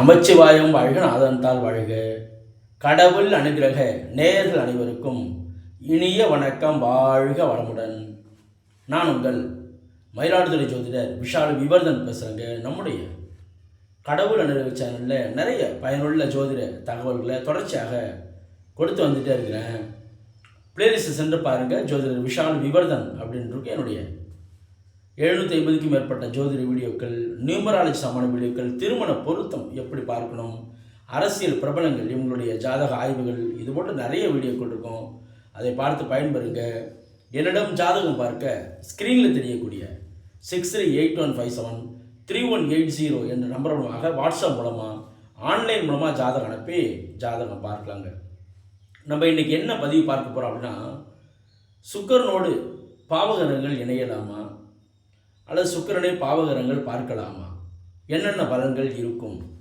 நமச்சிவாயம் வாழ்க நாதன்தால் வாழ்க. கடவுள் அனுகிரக நேயர்கள் அனைவருக்கும் இனிய வணக்கம் வாழ்க வளமுடன். நான் உங்கள் மயிலாடுதுறை ஜோதிடர் விஷால் விவர்தன் பேசுகிறேங்க நம்முடைய கடவுள் அனுகிரக சேனலில் நிறைய பயனுள்ள ஜோதிட தகவல்களை தொடர்ச்சியாக கொடுத்து வந்துட்டே இருக்கிறேன். பிளேலிஸ்ட்டை சென்று பாருங்கள் ஜோதிடர் விஷால் விவர்தன் அப்படின்னு என்னுடைய எழுநூற்றி ஐம்பதுக்கும் மேற்பட்ட ஜோதிட வீடியோக்கள் நியூமராலஜி சமான வீடியோக்கள் திருமண பொருத்தம் எப்படி பார்க்கணும் அரசியல் பிரபலங்கள் இவங்களுடைய ஜாதக ஆய்வுகள் இது போன்ற நிறைய வீடியோக்கள் இருக்கும். அதை பார்த்து பயன்பெறுங்க. என்னிடம் ஜாதகம் பார்க்க ஸ்க்ரீனில் தெரியக்கூடிய six three eight one five seven three one eight zero என்ற நம்பர் மூலமாக வாட்ஸ்அப் மூலமாக ஆன்லைன் மூலமாக ஜாதகம் அனுப்பி ஜாதகம் பார்க்கலாங்க. நம்ம இன்றைக்கி என்ன பதிவு பார்க்க போகிறோம் அப்படின்னா சுக்கரனோடு பாவகரங்கள் இணையலாமா? அல்லது சுக்கிரனை பாவகரங்கள் பார்க்கலாமா? என்னென்ன பலன்கள் இருக்கும்?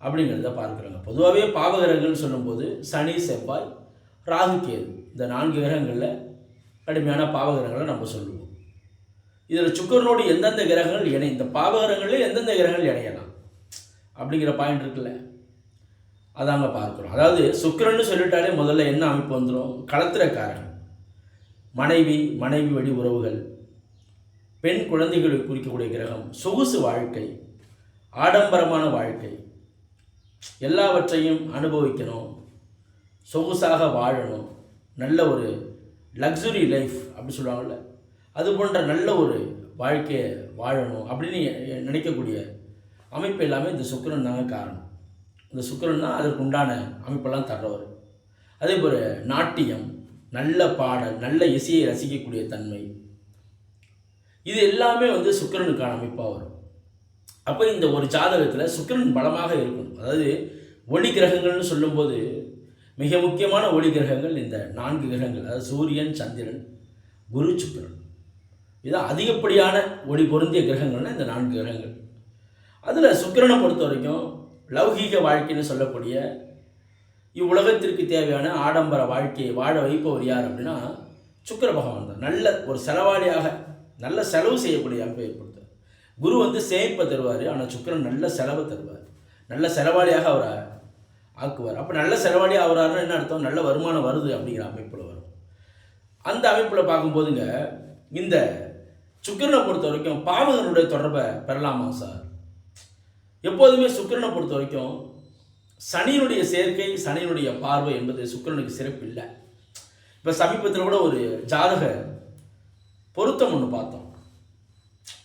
அப்படிங்கிறத பார்க்குறாங்க. பொதுவாகவே பாவகரங்கள் சொல்லும்போது சனி செவ்வாய் ராகு கேது. இந்த நான்கு கிரகங்களில் கடுமையான பாவகிரகங்களை நம்ம சொல்லுவோம். இதில் சுக்கரனோடு எந்தெந்த கிரகங்கள் இணை இந்த பாவகிரகங்களில் எந்தெந்த கிரகங்கள் இணையலாம்? அப்படிங்கிற பாயிண்ட் இருக்குல்ல. அதாங்க பார்க்குறோம். அதாவது சுக்கிரன்னு சொல்லிட்டாலே முதல்ல என்ன அமைப்பு வந்துடும் களத்திரக்காரன் மனைவி மனைவி வழி உறவுகள் பெண் குழந்தைகளை குறிக்கக்கூடிய கிரகம் சொகுசு வாழ்க்கை ஆடம்பரமான வாழ்க்கை. எல்லாவற்றையும் அனுபவிக்கணும். சொகுசாக வாழணும். நல்ல ஒரு லக்ஸுரி லைஃப் அப்படி சொல்லுவாங்கள்ல அது போன்ற நல்ல ஒரு வாழ்க்கையை வாழணும் அப்படின்னு நினைக்கக்கூடிய அமைப்பு எல்லாமே இந்த சுக்கிரன் தாங்க காரணம். இந்த சுக்கரன் தான் அதற்கு உண்டான அமைப்பெல்லாம் தர்றவர். அதே போல் நாட்டியம் நல்ல பாடல் நல்ல இசையை ரசிக்கக்கூடிய தன்மை. இது எல்லாமே வந்து சுக்கிரனுக்கான அமைப்பாக வரும். அப்போ இந்த ஒரு ஜாதகத்தில் சுக்கிரன் பலமாக இருக்கும். அதாவது ஒளி கிரகங்கள்னு சொல்லும்போது மிக முக்கியமான ஒளி கிரகங்கள் இந்த நான்கு கிரகங்கள். அதாவது சூரியன் சந்திரன் குரு சுக்கிரன். இது அதிகப்படியான ஒளி பொருந்திய கிரகங்கள்னா இந்த நான்கு கிரகங்கள். அதில் சுக்கிரனை பொறுத்த வரைக்கும் லௌகீக வாழ்க்கைன்னு சொல்லக்கூடிய இவ்வுலகத்திற்கு தேவையான ஆடம்பர வாழ்க்கையை வாழ வைப்பவர் யார் அப்படின்னா சுக்கர பகவான் தான். நல்ல ஒரு செலவாளியாக நல்ல செலவு செய்யக்கூடிய அமைப்பை ஏற்படுத்துவார். குரு வந்து சேமிப்பை தருவார் ஆனால் சுக்கிரன் நல்ல செலவை தருவார். நல்ல செலவாளியாக அவரை ஆக்குவார். அப்போ நல்ல செலவாளி ஆகிறாருன்னு என்ன அர்த்தம்? நல்ல வருமானம் வருது அப்படிங்கிற அமைப்பில் வரும். அந்த அமைப்பில் பார்க்கும்போதுங்க இந்த சுக்கிரனை பொறுத்த வரைக்கும் பாவகனுடைய தொடர்பை பெறலாமா சார்? எப்போதுமே சுக்கிரனை பொறுத்த வரைக்கும் சனியினுடைய சேர்க்கை சனியினுடைய பார்வை என்பது சுக்கிரனுக்கு சிறப்பு இல்லை இப்போ சமீபத்தில் கூட ஒரு ஜாதக பொருத்தம் ஒன்று பார்த்தோம்.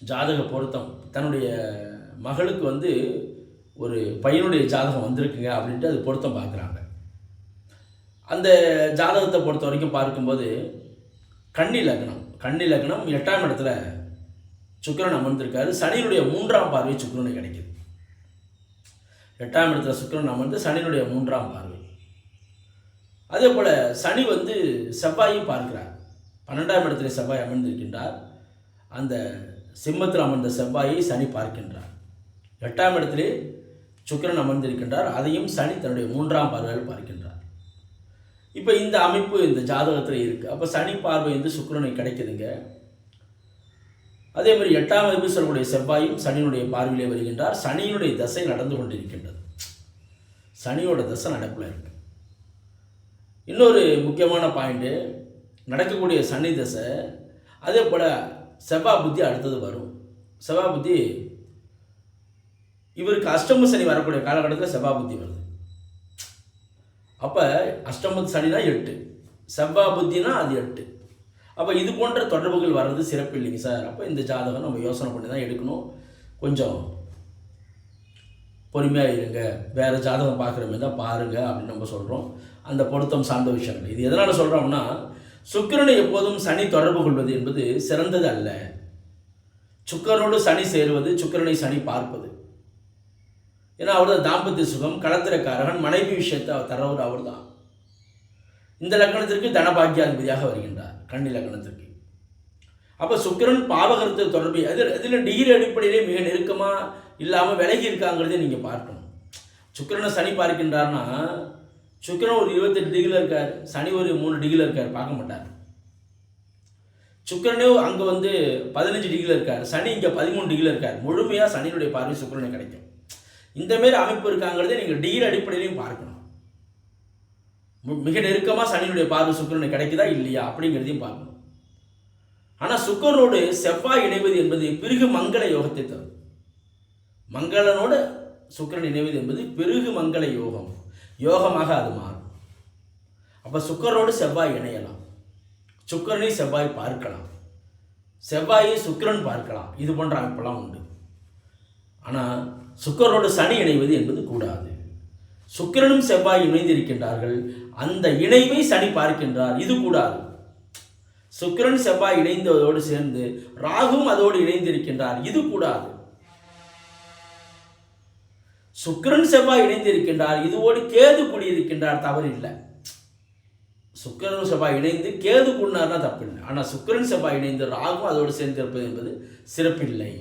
ஜாதக பொருத்தம். தன்னுடைய மகளுக்கு வந்து ஒரு பையனுடைய ஜாதகம் வந்திருக்குங்க அப்படின்ட்டு அது பொருத்தம் பார்க்குறாங்க. அந்த ஜாதகத்தை பொறுத்த வரைக்கும் பார்க்கும்போது கன்னி லக்னம். கன்னி லக்னம் எட்டாம் இடத்துல சுக்கரன் அமர்ந்திருக்காரு. சனியினுடைய மூன்றாம் பார்வை சுக்கரனை கிடைக்குது. எட்டாம் இடத்துல சுக்கரன் அமர்ந்து சனியினுடைய மூன்றாம் பார்வை. அதே போல் சனி வந்து செவ்வாயும் பார்க்கிறார். பன்னெண்டாம் இடத்துல செவ்வாய் அமர்ந்திருக்கின்றார். அந்த சிம்மத்தில் அமர்ந்த செவ்வாயை சனி பார்க்கின்றார். எட்டாம் இடத்திலே சுக்கிரன் அமர்ந்திருக்கின்றார். அதையும் சனி தன்னுடைய மூன்றாம் பார்வையில் பார்க்கின்றார். இப்போ இந்த அமைப்பு இந்த ஜாதகத்தில் இருக்குது அப்போ சனி பார்வை வந்து சுக்கிரனை கிடைக்குதுங்க. அதே மாதிரி எட்டாம் வகுப்பு சொல்லக்கூடிய செவ்வாயும் சனியினுடைய பார்வையிலே வருகின்றார். சனியினுடைய தசை நடந்து கொண்டிருக்கின்றது. சனியோட தசை நடப்பில் இருக்கு. இன்னொரு முக்கியமான பாயிண்ட்டு நடக்கக்கூடிய சனி தசை அதே போல் செவ்வாய் புத்தி அடுத்தது வரும். செவ்வாய் புத்தி இவருக்கு அஷ்டம சனி வரக்கூடிய காலகட்டத்தில் செவ்வாய் புத்தி வருது. அப்போ அஷ்டம சனினா எட்டு செவ்வாய் புத்தினா அது எட்டு. அப்போ இது போன்ற தொடர்புகள் வர்றது சிறப்பு இல்லைங்க சார். அப்போ இந்த ஜாதகம் நம்ம யோசனை பண்ணி தான் எடுக்கணும். கொஞ்சம் பொறுமையாக இருங்க. வேறு ஜாதகம் பார்க்குற மாதிரி தான் பாருங்கள் அப்படின்னு நம்ம சொல்கிறோம் அந்த பொருத்தம் சார்ந்த விஷயங்கள். இது எதனால் சொல்கிறோம்னா சுக்கிரனை எப்போதும் சனி தொடர்பு கொள்வது என்பது சிறந்தது அல்ல. சுக்கரனோடு சனி சேருவது சுக்கிரனை சனி பார்ப்பது. ஏன்னா அவர்தான் தாம்பத்திய சுகம் களத்திரக்காரகன் மனைவி விஷயத்தை தரவர் அவர் தான் இந்த லக்கணத்திற்கு தனபாக்கியாதிபதியாக வருகின்றார் கண்ணி லக்கணத்திற்கு அப்போ சுக்கிரன் பாவகரத்து தொடர்பு அதில் அதில் டிகிரி அடிப்படையிலே மிக நெருக்கமாக இல்லாமல் விலகி இருக்காங்கிறதே நீங்கள் பார்க்கணும். சுக்கிரனை சனி பார்க்கின்றார்னா சுக்கரன் ஒரு இருபத்தெட்டு டிகிரியில் இருக்கார். சனி ஒரு மூணு டிகிரியில் இருக்கார். பார்க்க மாட்டார். சுக்கிரனே அங்கே வந்து பதினஞ்சு டிகிரியில் இருக்கார். சனி இங்கே பதிமூணு டிகிரியில் இருக்கார். முழுமையாக சனியினுடைய பார்வை சுக்கரனை கிடைக்கும். இந்த மாரி அமைப்பு இருக்காங்கிறத நீங்கள் டிகிரி அடிப்படையிலையும் பார்க்கணும். மிக நெருக்கமாக சனியினுடைய பார்வை சுக்கரனை கிடைக்குதா? இல்லையா? அப்படிங்கிறதையும் பார்க்கணும். ஆனால் சுக்கரனோடு செவ்வாய் இணைவது என்பது பிறகு மங்கள யோகத்தை தரும். மங்களனோடு சுக்கிரன் இணைவது என்பது பிறகு மங்கள யோகம். யோகமாக அது மாறும். அப்போ சுக்கரோடு செவ்வாய் இணையலாம். சுக்கரனை செவ்வாய் பார்க்கலாம். செவ்வாயை சுக்கிரன் பார்க்கலாம். இது போன்ற அமைப்பெல்லாம் உண்டு. ஆனால் சுக்கரோடு சனி இணைவது என்பது கூடாது. சுக்கிரனும் செவ்வாய் இணைந்திருக்கின்றார்கள். அந்த இணைவை சனி பார்க்கின்றார். இது கூடாது. சுக்கிரன் செவ்வாய் இணைந்ததோடு சேர்ந்து ராகும் அதோடு இணைந்திருக்கின்றார். இது கூடாது. சுக்கிரன் செவ்வாய் இணைந்திருக்கின்றார் இதுவோடு கேது கூடியிருக்கின்றார் தவறு இல்லை சுக்கரன் செவ்வாய் இணைந்து கேது கூடினார்னா தப்பில்லை. ஆனால் சுக்கிரன் செவ்வாய் இணைந்து ராகும் அதோடு சேர்ந்திருப்பது என்பது சிறப்பில்லை.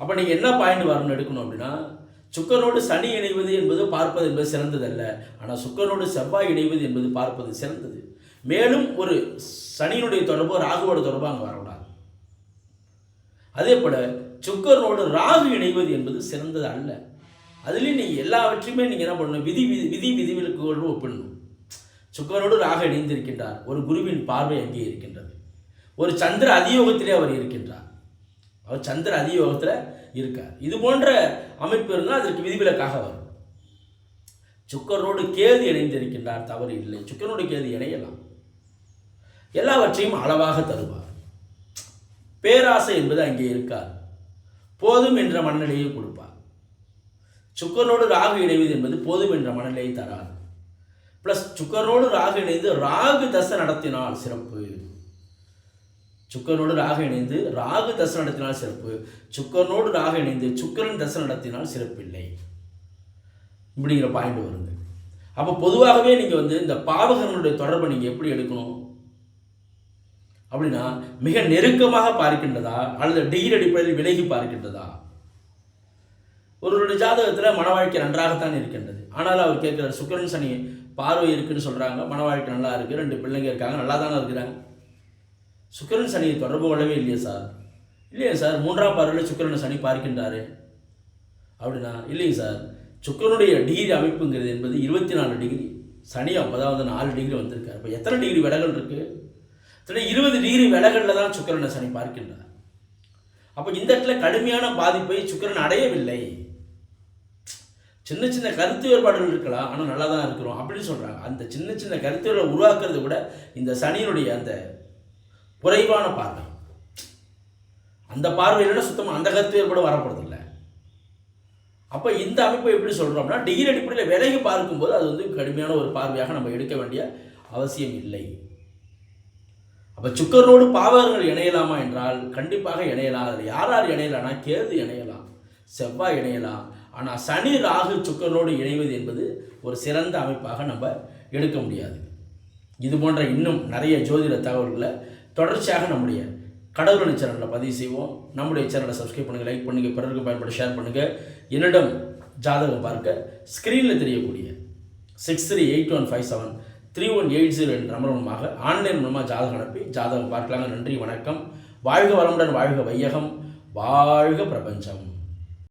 அப்போ நீங்கள் என்ன பாயிண்ட் வரணும் எடுக்கணும் அப்படின்னா சுக்கரனோடு சனி இணைவது என்பது பார்ப்பது என்பது சிறந்ததல்ல. ஆனால் சுக்கரனோடு செவ்வாய் இணைவது என்பது பார்ப்பது சிறந்தது. மேலும் ஒரு சனியினுடைய தொடர்பு ராகுவோட தொடர்பு அங்கே வரக்கூடாது. அதே போல சுக்கரனோடு ராகு இணைவது என்பது சிறந்தது அல்ல. அதுலேயும் நீங்கள் எல்லாவற்றையுமே நீங்கள் என்ன பண்ணணும்? விதி விதி விதி விதிவிலக்குகளோடு ஒப்பிடணும். சுக்கரனோடு ராக இணைந்திருக்கின்றார். ஒரு குருவின் பார்வை அங்கே இருக்கின்றது. ஒரு சந்திர அதியோகத்திலே அவர் இருக்கின்றார். அவர் சந்திர அதியோகத்தில் இருக்கார். இது போன்ற அமைப்பு இருந்தால் அதற்கு விதிவிலக்காக வரும். சுக்கரனோடு கேது இணைந்திருக்கின்றார். தவறு இல்லை. சுக்கரனோடு கேது இணையலாம். எல்லாவற்றையும் அளவாக தருவார். பேராசை என்பது அங்கே இருக்காது. போதும் என்ற மனநிலையை கொடுப்பார். சுக்கரனோடு ராகு இணைவது என்பது போதும் என்ற மனநிலையை தராது. ப்ளஸ் சுக்கரனோடு ராகு இணைந்து ராகு தசை நடத்தினால் சிறப்பு. சுக்கரனோடு ராகு இணைந்து ராகு தசை நடத்தினால் சிறப்பு. சுக்கரனோடு ராகு இணைந்து சுக்கரன் தசை நடத்தினால் சிறப்பில்லை. இப்படிங்கிற பாயிண்ட் வருது. அப்போ பொதுவாகவே நீங்கள் வந்து இந்த பாவகர்களுடைய தொடர்பை நீங்கள் எப்படி எடுக்கணும்? அப்படின்னா மிக நெருக்கமாக பார்க்கின்றதா அல்லது டிகிரி அடிப்படையில் விலகி பார்க்கின்றதா? ஒருவருடைய ஜாதகத்தில் மன வாழ்க்கை நன்றாகத்தான் இருக்கின்றது. ஆனால் அவர் கேட்குறார் சுக்கிரன் சனி பார்வை இருக்குன்னு சொல்கிறாங்க மன வாழ்க்கை நல்லா இருக்குது ரெண்டு பிள்ளைங்க இருக்காங்க நல்லா தானே இருக்கிறாங்க? சுக்கிரன் சனியை தொடர்பு கொள்ளவே இல்லையே சார். இல்லையே சார் மூன்றாம் பார்வையில் சுக்கிரன் சனி பார்க்கின்றாரு. அப்படின்னா இல்லைங்க சார் சுக்கரனுடைய டிகிரி அமைப்புங்கிறது என்பது இருபத்தி நாலு டிகிரி சனி அப்போதான் வந்து நாலு டிகிரி வந்திருக்காரு. இப்போ எத்தனை டிகிரி விலகல் இருக்குது இத்தனை இருபது டிகிரி விலகலில் தான் சுக்கரனை சனி பார்க்கின்றார். அப்போ இந்த இடத்துல கடுமையான பாதிப்பை சுக்கரன் அடையவில்லை. சின்ன சின்ன கருத்து வேறுபாடுகள் இருக்கலாம் ஆனால் நல்லா தான் இருக்கிறோம் அப்படின்னு சொல்கிறாங்க அந்த சின்ன சின்ன கருத்துகளை உருவாக்குறது கூட இந்த சனியினுடைய அந்த குறைவான பார்வை. அந்த பார்வையில சுத்தமாக அந்த கருத்து வேறுபாடு வரப்படுறதில்ல அப்போ இந்த அமைப்பை எப்படி சொல்கிறோம்னா டிகிரி அடிப்படையில் விலகி பார்க்கும்போது அது வந்து கடுமையான ஒரு பார்வையாக நம்ம எடுக்க வேண்டிய அவசியம் இல்லை. அப்போ சுக்கரோடு பாவகர்கள் இணையலாமா என்றால் கண்டிப்பாக இணையலாம். அதில் யார் யார் இணையலாம்னா கேது இணையலாம் செவ்வாய் இணையலாம். ஆனால் சனி ராகு சுக்கரோடு இணைவது என்பது ஒரு சிறந்த அமைப்பாக நம்ம எடுக்க முடியாது. இது போன்ற இன்னும் நிறைய ஜோதிட தகவல்களை தொடர்ச்சியாக நம்முடைய கடவுளணி சேனலில் பதிவு செய்வோம். நம்முடைய சேனலை சப்ஸ்கிரைப் பண்ணுங்கள் லைக் பண்ணுங்கள் பிறருக்கு பயன்பட ஷேர் பண்ணுங்கள் என்னிடம் ஜாதகம் பார்க்க ஸ்க்ரீனில் தெரியக்கூடிய six three eight one five seven three one eight zero என்ற நம்பர் மூலமாக ஆன்லைன் மூலமாக ஜாதகம் அனுப்பி ஜாதகம் பார்க்கலாங்க. நன்றி வணக்கம். வாழ்க வளமுடன் வாழ்க வையகம். வாழ்க பிரபஞ்சம்.